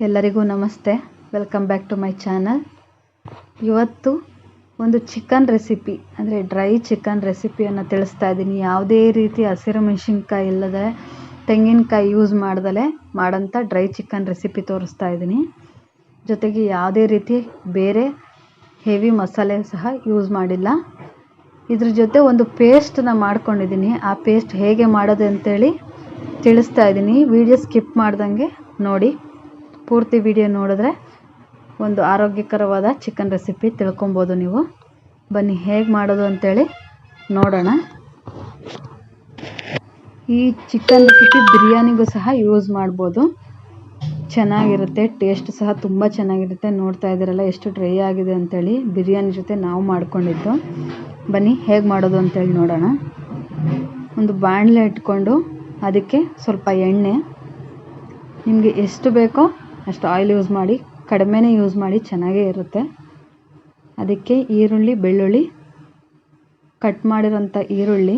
ಎಲ್ಲರಿಗೂ ನಮಸ್ತೆ. Welcome back to my channel ಇವತ್ತು ಒಂದು ಚಿಕನ್ ರೆಸಿಪಿ ಅಂದರೆ ಡ್ರೈ ಚಿಕನ್ ರೆಸಿಪಿಯನ್ನು ತಿಳಿಸ್ತಾ ಇದ್ದೀನಿ ಯಾವುದೇ ರೀತಿ ಹಸಿರು ಮೆಣಸಿನ್ಕಾಯಿ ಇಲ್ಲದೆ ತೆಂಗಿನಕಾಯಿ ಯೂಸ್ ಮಾಡ್ದಲೆ ಮಾಡೋಂಥ ಡ್ರೈ ಚಿಕನ್ ರೆಸಿಪಿ ತೋರಿಸ್ತಾ ಇದ್ದೀನಿ ಜೊತೆಗೆ ಯಾವುದೇ ರೀತಿ ಬೇರೆ ಹೆವಿ ಮಸಾಲೆ ಸಹ ಯೂಸ್ ಮಾಡಿಲ್ಲ. ಇದ್ರ ಜೊತೆ ಒಂದು ಪೇಸ್ಟನ್ನ ಮಾಡ್ಕೊಂಡಿದ್ದೀನಿ ಆ ಪೇಸ್ಟ್ ಹೇಗೆ ಮಾಡೋದು ಅಂತೇಳಿ ತಿಳಿಸ್ತಾ ಇದ್ದೀನಿ ವಿಡಿಯೋ ಸ್ಕಿಪ್ ಮಾಡ್ದಂಗೆ ನೋಡಿ. ಪೂರ್ತಿ ವಿಡಿಯೋ ನೋಡಿದ್ರೆ ಒಂದು ಆರೋಗ್ಯಕರವಾದ ಚಿಕನ್ ರೆಸಿಪಿ ತಿಳ್ಕೊಬೋದು ನೀವು. ಬನ್ನಿ, ಹೇಗೆ ಮಾಡೋದು ಅಂತೇಳಿ ನೋಡೋಣ. ಈ ಚಿಕನ್ ರೆಸಿಪಿ ಬಿರಿಯಾನಿಗೂ ಸಹ ಯೂಸ್ ಮಾಡ್ಬೋದು. ಚೆನ್ನಾಗಿರುತ್ತೆ ಟೇಸ್ಟ್ ಸಹ ತುಂಬ ಚೆನ್ನಾಗಿರುತ್ತೆ. ನೋಡ್ತಾ ಇದ್ದೀರಲ್ಲ, ಎಷ್ಟು ಡ್ರೈ ಆಗಿದೆ ಅಂತೇಳಿ ಬಿರಿಯಾನಿ ಜೊತೆ ನಾವು ಮಾಡ್ಕೊಂಡಿದ್ದು. ಬನ್ನಿ, ಹೇಗೆ ಮಾಡೋದು ಅಂತೇಳಿ ನೋಡೋಣ. ಒಂದು ಬಾಣಲೆ ಇಟ್ಕೊಂಡು ಅದಕ್ಕೆ ಸ್ವಲ್ಪ ಎಣ್ಣೆ. ನಿಮಗೆ ಎಷ್ಟು ಬೇಕೋ ಅಷ್ಟು ಆಯಿಲ್ ಯೂಸ್ ಮಾಡಿ, ಕಡಿಮೆನೇ ಯೂಸ್ ಮಾಡಿ ಚೆನ್ನಾಗೇ ಇರುತ್ತೆ. ಅದಕ್ಕೆ ಈರುಳ್ಳಿ, ಬೆಳ್ಳುಳ್ಳಿ ಕಟ್ ಮಾಡಿರೋಂಥ ಈರುಳ್ಳಿ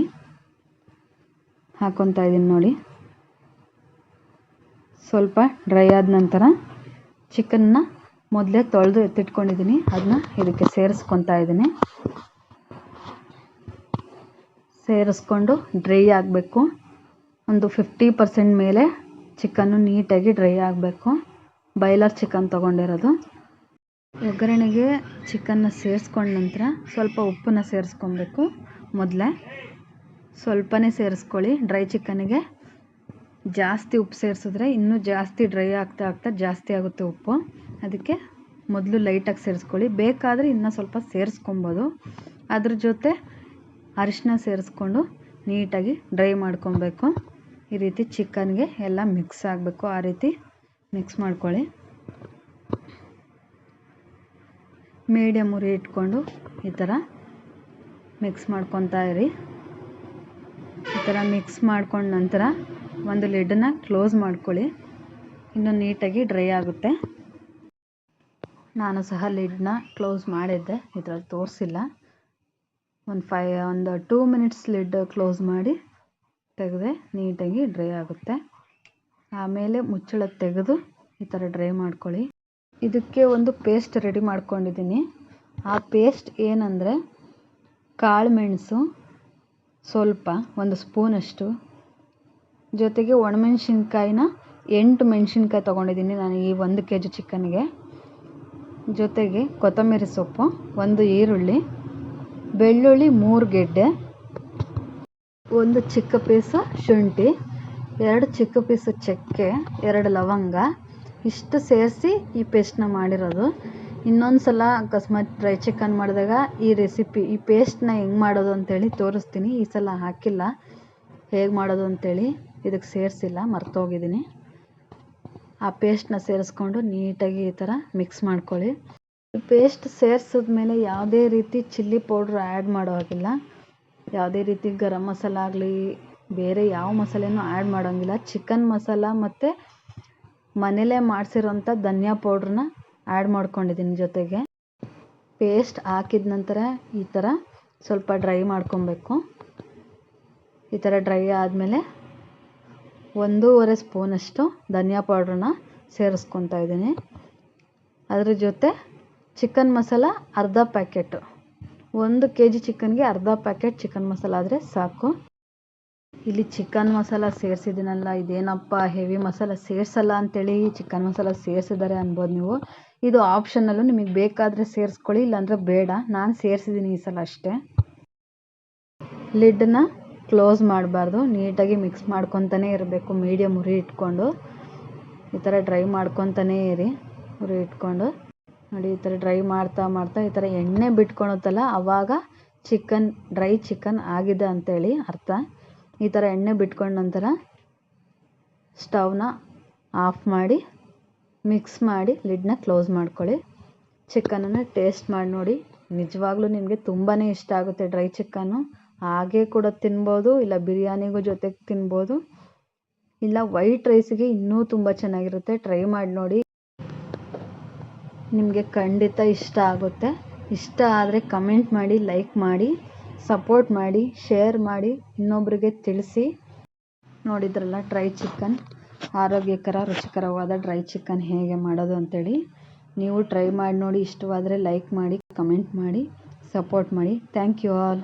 ಹಾಕ್ಕೊತಾ ಇದ್ದೀನಿ ನೋಡಿ. ಸ್ವಲ್ಪ ಡ್ರೈ ಆದ ನಂತರ ಚಿಕನ್ನ ಮೊದಲೇ ತೊಳೆದು ಎತ್ತಿಟ್ಕೊಂಡಿದ್ದೀನಿ. ಅದನ್ನ ಇದಕ್ಕೆ ಸೇರಿಸ್ಕೊತಾ ಇದ್ದೀನಿ. ಸೇರಿಸ್ಕೊಂಡು ಡ್ರೈ ಆಗಬೇಕು. ಒಂದು ಫಿಫ್ಟಿ ಪರ್ಸೆಂಟ್ ಮೇಲೆ ಚಿಕನ್ನು ನೀಟಾಗಿ ಡ್ರೈ ಆಗಬೇಕು. ಬಾಯ್ಲರ್ ಚಿಕನ್ ತೊಗೊಂಡಿರೋದು. ಒಗ್ಗರಣೆಗೆ ಚಿಕನ್ನ ಸೇರಿಸ್ಕೊಂಡ ನಂತರ ಸ್ವಲ್ಪ ಉಪ್ಪನ್ನು ಸೇರಿಸ್ಕೊಬೇಕು ಮೊದಲೇ. ಸ್ವಲ್ಪನೇ ಸೇರಿಸ್ಕೊಳ್ಳಿ. ಡ್ರೈ ಚಿಕನ್ನಿಗೆ ಜಾಸ್ತಿ ಉಪ್ಪು ಸೇರಿಸಿದ್ರೆ ಇನ್ನೂ ಜಾಸ್ತಿ ಡ್ರೈ ಆಗ್ತಾ ಆಗ್ತಾ ಜಾಸ್ತಿ ಆಗುತ್ತೆ ಉಪ್ಪು. ಅದಕ್ಕೆ ಮೊದಲು ಲೈಟಾಗಿ ಸೇರಿಸ್ಕೊಳ್ಳಿ. ಬೇಕಾದರೆ ಇನ್ನೂ ಸ್ವಲ್ಪ ಸೇರಿಸ್ಕೊಬೋದು. ಅದ್ರ ಜೊತೆ ಅರಿಶಿನ ಸೇರಿಸ್ಕೊಂಡು ನೀಟಾಗಿ ಡ್ರೈ ಮಾಡ್ಕೊಬೇಕು. ಈ ರೀತಿ ಚಿಕನ್ಗೆ ಎಲ್ಲ ಮಿಕ್ಸ್ ಆಗಬೇಕು ಆ ರೀತಿ. ಮಿಕ್ಸ್ ಮಾಡ್ಕೊಳ್ಳಿ. ಮೀಡಿಯಮ್ ಉರಿ ಇಟ್ಕೊಂಡು ಈ ಥರ ಮಿಕ್ಸ್ ಮಾಡ್ಕೊತಾ ಇರಿ. ಈ ಥರ ಮಿಕ್ಸ್ ಮಾಡ್ಕೊಂಡ ನಂತರ ಒಂದು ಲಿಡ್ಡನ್ನ ಕ್ಲೋಸ್ ಮಾಡ್ಕೊಳ್ಳಿ. ಇನ್ನು ನೀಟಾಗಿ ಡ್ರೈ ಆಗುತ್ತೆ. ನಾನು ಸಹ ಲಿಡ್ನ ಕ್ಲೋಸ್ ಮಾಡಿದ್ದೆ. ಇದರಲ್ಲಿ ತೋರಿಸಿಲ್ಲ. ಒಂದು ಫೈ ಒಂದು ಟೂ ಮಿನಿಟ್ಸ್ ಲಿಡ್ ಕ್ಲೋಸ್ ಮಾಡಿ ತೆಗೆದೆ ನೀಟಾಗಿ ಡ್ರೈ ಆಗುತ್ತೆ. ಆಮೇಲೆ ಮುಚ್ಚಳ ತೆಗೆದು ಈ ಥರ ಡ್ರೈ ಮಾಡ್ಕೊಳ್ಳಿ. ಇದಕ್ಕೆ ಒಂದು ಪೇಸ್ಟ್ ರೆಡಿ ಮಾಡ್ಕೊಂಡಿದ್ದೀನಿ. ಆ ಪೇಸ್ಟ್ ಏನಂದರೆ ಕಾಳು ಮೆಣಸು ಸ್ವಲ್ಪ, ಒಂದು ಸ್ಪೂನಷ್ಟು. ಜೊತೆಗೆ ಒಣಮೆಣ್ಸಿನ್ಕಾಯಿನ ಎಂಟು ಮೆಣಸಿನ್ಕಾಯಿ ತೊಗೊಂಡಿದ್ದೀನಿ ನಾನು ಈ ಒಂದು ಕೆ ಜಿ ಚಿಕನ್ಗೆ. ಜೊತೆಗೆ ಕೊತ್ತಂಬರಿ ಸೊಪ್ಪು, ಒಂದು ಈರುಳ್ಳಿ, ಬೆಳ್ಳುಳ್ಳಿ ಮೂರು ಗೆಡ್ಡೆ, ಒಂದು ಚಿಕ್ಕ ಪೀಸು ಶುಂಠಿ. ಎರಡು ಚಿಕ್ಕ ಪೀಸು ಚಕ್ಕೆ, ಎರಡು ಲವಂಗ, ಇಷ್ಟು ಸೇರಿಸಿ ಈ ಪೇಸ್ಟ್ನ ಮಾಡಿರೋದು. ಇನ್ನೊಂದು ಸಲ ಅಕಸ್ಮಾತ್ ಡ್ರೈ ಚಿಕನ್ ಮಾಡಿದಾಗ ಈ ರೆಸಿಪಿ ಈ ಪೇಸ್ಟ್ನ ಹೆಂಗೆ ಮಾಡೋದು ಅಂತೇಳಿ ತೋರಿಸ್ತೀನಿ. ಈ ಸಲ ಹಾಕಿಲ್ಲ. ಹೇಗೆ ಮಾಡೋದು ಅಂತೇಳಿ ಇದಕ್ಕೆ ಸೇರಿಸಿಲ್ಲ, ಮರ್ತೋಗಿದ್ದೀನಿ. ಆ ಪೇಸ್ಟ್ನ ಸೇರಿಸ್ಕೊಂಡು ನೀಟಾಗಿ ಈ ಥರ ಮಿಕ್ಸ್ ಮಾಡ್ಕೊಳ್ಳಿ. ಈ ಪೇಸ್ಟ್ ಸೇರಿಸಿದ್ಮೇಲೆ ಯಾವುದೇ ರೀತಿ ಚಿಲ್ಲಿ ಪೌಡ್ರ್ ಆ್ಯಡ್ ಮಾಡೋ ಹಾಗಿಲ್ಲ. ಯಾವುದೇ ರೀತಿ ಗರಂ ಮಸಾಲ ಆಗಲಿ ಬೇರೆ ಯಾವ ಮಸಾಲೆನೂ ಆ್ಯಡ್ ಮಾಡೋಂಗಿಲ್ಲ. ಚಿಕನ್ ಮಸಾಲ ಮತ್ತು ಮನೆಯಲ್ಲೇ ಮಾಡಿಸಿರೋಂಥ ಧನಿಯಾ ಪೌಡ್ರನ್ನ ಆ್ಯಡ್ ಮಾಡ್ಕೊಂಡಿದ್ದೀನಿ ಜೊತೆಗೆ. ಪೇಸ್ಟ್ ಹಾಕಿದ ನಂತರ ಈ ಥರ ಸ್ವಲ್ಪ ಡ್ರೈ ಮಾಡ್ಕೊಬೇಕು. ಈ ಥರ ಡ್ರೈ ಆದಮೇಲೆ ಒಂದೂವರೆ ಸ್ಪೂನಷ್ಟು ಧನಿಯಾ ಪೌಡ್ರನ್ನ ಸೇರಿಸ್ಕೊತಾ ಇದ್ದೀನಿ. ಅದ್ರ ಜೊತೆ ಚಿಕನ್ ಮಸಾಲ ಅರ್ಧ ಪ್ಯಾಕೆಟು ಒಂದು ಕೆ ಜಿ ಚಿಕನ್ಗೆ ಅರ್ಧ ಪ್ಯಾಕೆಟ್ ಚಿಕನ್ ಮಸಾಲ ಆದರೆ ಸಾಕು. ಇಲ್ಲಿ ಚಿಕನ್ ಮಸಾಲ ಸೇರಿಸಿದ್ದೀನಲ್ಲ, ಇದೇನಪ್ಪ ಹೆವಿ ಮಸಾಲ ಸೇರಿಸಲ್ಲ ಅಂತೇಳಿ ಚಿಕನ್ ಮಸಾಲ ಸೇರಿಸಿದ್ದಾರೆ ಅನ್ಬೋದು ನೀವು. ಇದು ಆಪ್ಷನಲ್ಲು ನಿಮಗೆ ಬೇಕಾದರೆ ಸೇರಿಸ್ಕೊಳ್ಳಿ, ಇಲ್ಲಾಂದರೆ ಬೇಡ. ನಾನು ಸೇರಿಸಿದ್ದೀನಿ ಈ ಸಲ ಅಷ್ಟೇ. ಲಿಡ್ಡನ್ನ ಕ್ಲೋಸ್ ಮಾಡಬಾರ್ದು. ನೀಟಾಗಿ ಮಿಕ್ಸ್ ಮಾಡ್ಕೊತಾನೆ ಇರಬೇಕು ಮೀಡಿಯಮ್ ಉರಿ ಇಟ್ಕೊಂಡು. ಈ ಥರ ಡ್ರೈ ಮಾಡ್ಕೊತಾನೇ ಇರಿ, ಉರಿ ಇಟ್ಕೊಂಡು. ನೋಡಿ, ಈ ಥರ ಡ್ರೈ ಮಾಡ್ತಾ ಮಾಡ್ತಾ ಈ ಥರ ಎಣ್ಣೆ ಬಿಟ್ಕೊಳುತ್ತಲ್ಲ ಆವಾಗ ಚಿಕನ್ ಡ್ರೈ ಚಿಕನ್ ಆಗಿದೆ ಅಂತೇಳಿ ಅರ್ಥ. ಈ ಥರ ಎಣ್ಣೆ ಬಿಟ್ಕೊಂಡ ನಂತರ ಸ್ಟವ್ನ ಆಫ್ ಮಾಡಿ, ಮಿಕ್ಸ್ ಮಾಡಿ, ಲಿಡ್ನ ಕ್ಲೋಸ್ ಮಾಡ್ಕೊಳ್ಳಿ. ಚಿಕನನ್ನು ಟೇಸ್ಟ್ ಮಾಡಿ ನೋಡಿ. ನಿಜವಾಗ್ಲೂ ನಿಮಗೆ ತುಂಬಾ ಇಷ್ಟ ಆಗುತ್ತೆ ಡ್ರೈ ಚಿಕನ್ನು ಹಾಗೆ ಕೂಡ ತಿನ್ಬೋದು, ಇಲ್ಲ ಬಿರಿಯಾನಿಗೂ ಜೊತೆಗೆ ತಿನ್ಬೋದು. ಇಲ್ಲ ವೈಟ್ ರೈಸಿಗೆ ಇನ್ನೂ ತುಂಬ ಚೆನ್ನಾಗಿರುತ್ತೆ. ಟ್ರೈ ಮಾಡಿ ನೋಡಿ. ನಿಮಗೆ ಖಂಡಿತ ಇಷ್ಟ ಆಗುತ್ತೆ. ಇಷ್ಟ ಆದರೆ ಕಮೆಂಟ್ ಮಾಡಿ, ಲೈಕ್ ಮಾಡಿ. ಸಪೋರ್ಟ್ ಮಾಡಿ ಶೇರ್ ಮಾಡಿ ಇನ್ನೊಬ್ಬರಿಗೆ ತಿಳಿಸಿ. ನೋಡಿದ್ರಲ್ಲ ಡ್ರೈ ಚಿಕನ್ ಆರೋಗ್ಯಕರ, ರುಚಿಕರವಾದ ಡ್ರೈ ಚಿಕನ್ ಹೇಗೆ ಮಾಡೋದು ಅಂತೇಳಿ. ನೀವು ಟ್ರೈ ಮಾಡಿ ನೋಡಿ, ಇಷ್ಟವಾದರೆ ಲೈಕ್ ಮಾಡಿ ಕಮೆಂಟ್ ಮಾಡಿ ಸಪೋರ್ಟ್ ಮಾಡಿ. Thank you all